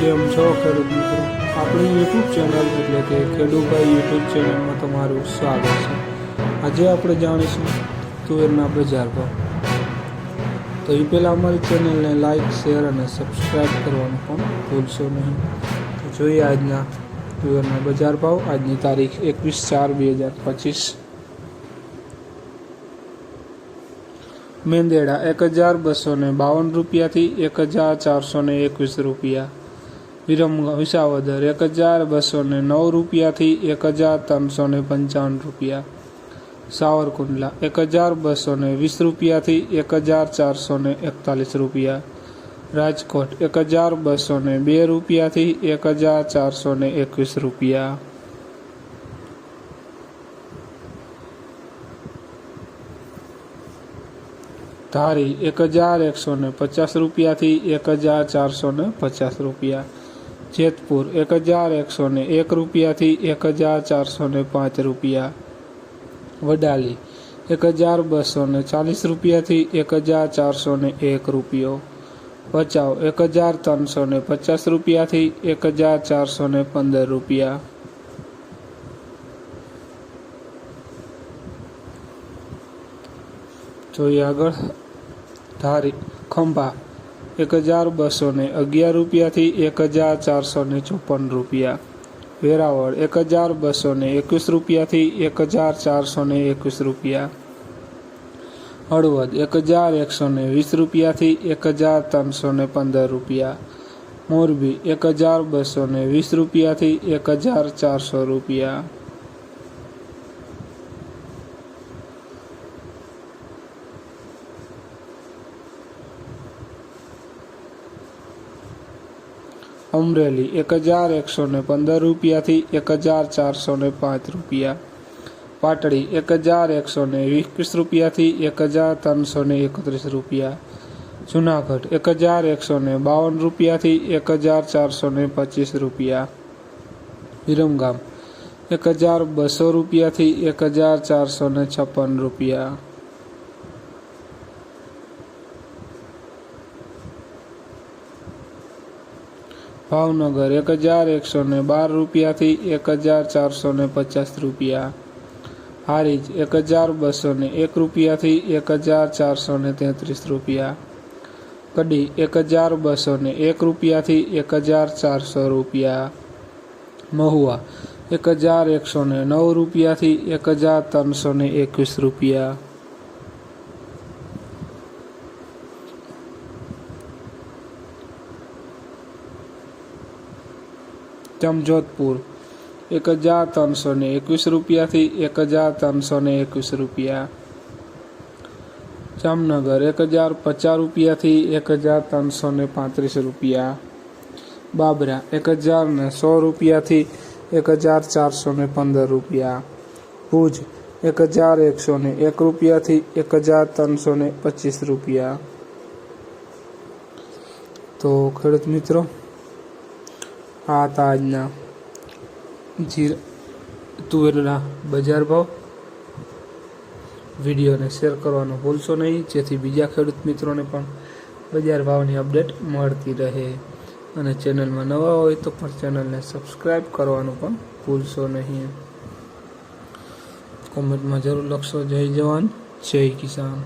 કેમ છો ખેડૂત મિત્રો? આપણી યુટ્યુબ ચેનલ એટલે કે ખેડૂભાઈ યુટ્યુબ ચેનલમાં તમારું સ્વાગત છે. આજે આપણે જાણીશું તુવેરના બજાર ભાવ. તો એ પહેલાં અમારી ચેનલને લાઈક શેર અને સબસ્ક્રાઈબ કરવાનું પણ ભૂલશો નહીં. તો જોઈએ આજના તુવેરના બજાર ભાવ. આજની તારીખ એકવીસ ચાર બે હજાર પચીસ. મેંદેડા એક હજાર બસો બાવન રૂપિયાથી એક હજાર ચારસો એકવીસ રૂપિયા. વિરમ વિસાવદર એક હજાર બસો ને નવ રૂપિયાથી એક હજાર ત્રણસો ને પંચાવન રૂપિયા. સાવરકુંડલા એક હજાર બસો ને વીસ રૂપિયાથી એક હજાર ચારસો ને એકતાલીસ રૂપિયા. રાજકોટ એક હજાર બસો ને બે રૂપિયાથી એક હજાર ચારસો ને એકવીસ રૂપિયા. ધારી એક હજાર એકસો ને પચાસ રૂપિયાથી એક હજાર ચારસો ને પચાસ રૂપિયા. જેતપુર એક હજાર એકસો ને એક રૂપિયાથી એક હજાર ચારસો ને પાંચ રૂપિયા. વડાલી એક હજાર બસો ને ચાલીસ રૂપિયાથી એક હજાર ચારસો ને એક રૂપિયો. ભચાઉ એક હજાર ત્રણસો ને પચાસ રૂપિયાથી એક હજાર ચારસો ને પંદર રૂપિયા. જોઈએ આગળ ધારી ખંભા. એક હજાર બસો ને અગિયાર રૂપિયાથી એક હજાર ચારસો ને ચોપન રૂપિયા. વેરાવળ, એક હજાર બસો ને એકવીસ રૂપિયાથી એક હજાર ચારસો ને એકવીસ રૂપિયા. હળવદ, એક હજાર એકસો ને વીસ રૂપિયાથી એક હજાર ત્રણસો ને પંદર રૂપિયા. મોરબી, એક હજાર બસો ને વીસ રૂપિયાથી એક હજાર ચારસો રૂપિયા. અમરેલી એક હજાર એકસો ને પંદર રૂપિયાથી એક હજાર ચારસો ને પાંચ રૂપિયા. પાટડી એક હજાર એકસો ને એકવીસ રૂપિયાથી એક હજાર ત્રણસો ને એકત્રીસ રૂપિયા. જુનાગઢ એક હજાર એકસો ને બાવન રૂપિયાથી એક હજાર ચારસો ને પચીસ રૂપિયા. વિરમગામ એક હજાર બસો રૂપિયાથી એક હજાર ચારસો ને છપ્પન રૂપિયા. ભાવનગર એક હજાર એકસો ને બાર રૂપિયાથી એક હજાર ચારસો ને પચાસ રૂપિયા. હારીજ એક હજાર બસો ને એક રૂપિયાથી એક હજાર ચારસો ને તેત્રીસ રૂપિયા. કડી એક હજાર બસો ને એક રૂપિયાથી એક હજાર ચારસો રૂપિયા. મહુવા એક હજાર એકસો ને નવ રૂપિયાથી એક હજાર ત્રણસો ને એકવીસ રૂપિયા. જમજોધપુર. એક હજાર ત્રણસો ને એકવીસ રૂપિયાથી એક હજાર ત્રણસો ને એકવીસ રૂપિયા. જામનગર એક હજાર પચાસ રૂપિયાથી એક હજાર ત્રણસો ને પાંત્રીસ રૂપિયા. બાબરા એક હજાર ને સો રૂપિયાથી એક હજાર ચારસો ને પંદર રૂપિયા. ભુજ એક હજાર એકસો ને એક રૂપિયાથી એક હજાર ત્રણસો ને પચીસ રૂપિયા. તો ખેડૂત મિત્રો આ હતા આજના. જીર તુવેરના બજાર ભાવ. વિડીયોને શેર કરવાનો ભૂલશો નહીં. જેથી બીજા ખેડૂત મિત્રોને પણ બજાર ભાવની અપડેટ મળતી રહે. અને ચેનલમાં નવા હોય તો પણ ચેનલને સબસ્ક્રાઈબ કરવાનું પણ ભૂલશો નહીં. કોમેન્ટમાં જરૂર લખશો. જય જવાન. જય કિસાન.